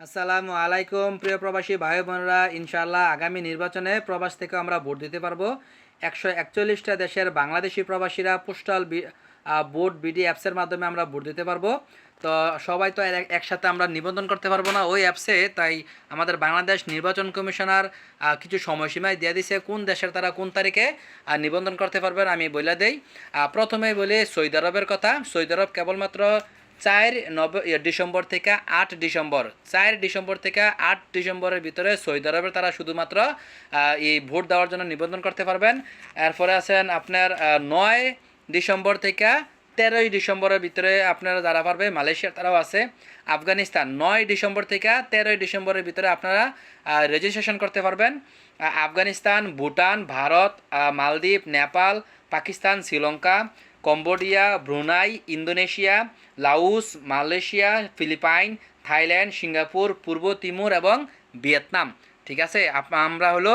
আসসালামু আলাইকুম, প্রিয় প্রবাসী ভাই বোনেরা। ইনশাআল্লাহ আগামী নির্বাচনে প্রবাস থেকে আমরা ভোট দিতে পারব। একশো একচল্লিশটা দেশের বাংলাদেশি প্রবাসীরা পোস্টাল বোর্ড বিডি অ্যাপসের মাধ্যমে আমরা ভোট দিতে পারব। তো সবাই তো একসাথে আমরা নিবন্ধন করতে পারব না ওই অ্যাপসে, তাই আমাদের বাংলাদেশ নির্বাচন কমিশনার কিছু সময়সীমায় দিয়ে দিছে কোন দেশের তারা কোন তারিখে নিবন্ধন করতে পারবেন আমি বলে দেই। প্রথমে বলি সৌদি আরবের কথা। সৌদি আরব কেবলমাত্র চার ইয়ে, ডিসেম্বর থেকে আট ডিসেম্বর। চার ডিসেম্বর থেকে আট ডিসেম্বরের ভিতরে সৌদি আরবের তারা শুধুমাত্র এই ভোট দেওয়ার জন্য নিবন্ধন করতে পারবেন। এরপরে আছেন আপনার নয় ডিসেম্বর থেকে তেরোই ডিসেম্বরের ভিতরে আপনারা যারা পারবে মালয়েশিয়ার তারাও আছে। আফগানিস্তান নয় ডিসেম্বর থেকে তেরোই ডিসেম্বরের ভিতরে আপনারা রেজিস্ট্রেশন করতে পারবেন। Afghanistan Bhutan Bharat Maldwip Nepal Pakistan Sri Lanka Cambodia, Brunei, Indonesia Laos Malaysia, Philippine, Thailand, Singapore, পূর্ব তিমুর এবং ভিয়েতনাম। ঠিক আছে? আমরা হলো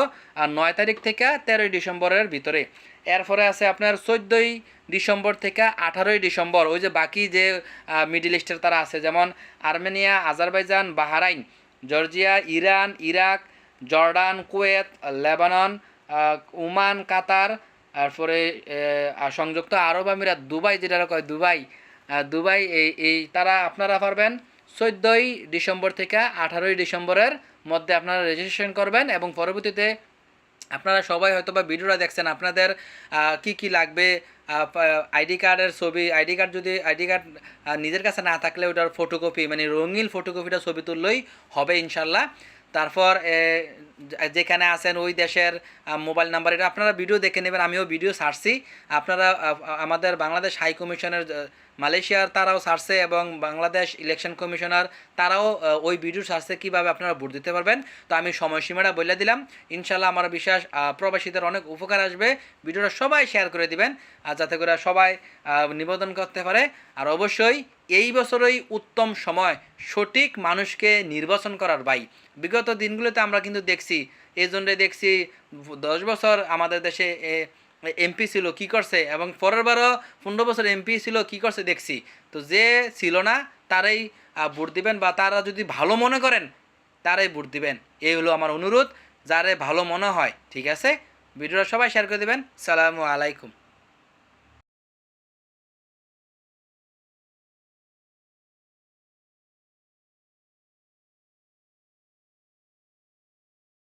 নয় তারিখ থেকে তেরোই ডিসেম্বরের ভিতরে। এরপরে আছে আপনার চোদ্দোই ডিসেম্বর থেকে আঠারোই ডিসেম্বর। ওই যে বাকি যে মিডিল ইস্টের তারা আছে, যেমন Armenia, Azerbaijan, Bahrain, Georgia, Iran, Iraq, Jordan, Kuwait, Lebanon Oman, Qatar তারপরে সংযুক্ত আরব আমিরাত, দুবাই যেটা কয়, দুবাই দুবাই এই এই তারা আপনারা পারবেন চোদ্দোই ডিসেম্বর থেকে আঠারোই ডিসেম্বরের মধ্যে আপনারা রেজিস্ট্রেশন করবেন এবং পরবর্তীতে আপনারা সবাই হয়তো বা ভিডিওটা দেখছেন, আপনাদের কি কি লাগবে আইডি কার্ডের ছবি, আইডি কার্ড যদি, আইডি কার্ড নিজের কাছে না থাকলে ওটার ফটোকপি মানে রঙিন ফটোকপিটা ছবি তুললেই হবে ইনশাল্লাহ। তারপর যেখানে আছেন ওই দেশের মোবাইল নাম্বার, এটা আপনারা ভিডিও দেখে নেবেন, আমিও ভিডিও ছাড়ছি আপনারা আমাদের বাংলাদেশ হাই কমিশনের মালয়েশিয়ার তারাও ছাড়ছে এবং বাংলাদেশ ইলেকশন কমিশনার তারাও ওই ভিডিও ছাড়ছে কীভাবে আপনারা ভোট দিতে পারবেন? তো আমি সময়সীমাটা বলে দিলাম। ইনশাল্লাহ আমার বিশ্বাস প্রবাসীদের অনেক উপকার আসবে। ভিডিওটা সবাই শেয়ার করে দিবেন, আর যাতে করে সবাই নিবেদন করতে পারে। আর অবশ্যই এই বছরই উত্তম সময়, সঠিক মানুষকে নির্বাচন করার ভাই। বিগত দিনগুলোতে আমরা কিন্তু দেখছি এই জন্যে দেখছি, দশ বছর আমাদের দেশে এমপি ছিল, কি করছে? এবং পরের বারও পনেরো বছর এমপি ছিল, কি করছে দেখছি। তো যে ছিল না, তারাই ভোট দিবেন বা তারা যদি ভালো মনে করেন, তারাই ভোট দিবেন। এই হলো আমার অনুরোধ, যারে ভালো মনে হয়, ঠিক আছে? ভিডিওটা সবাই শেয়ার করে দেবেন। সালামু আলাইকুম।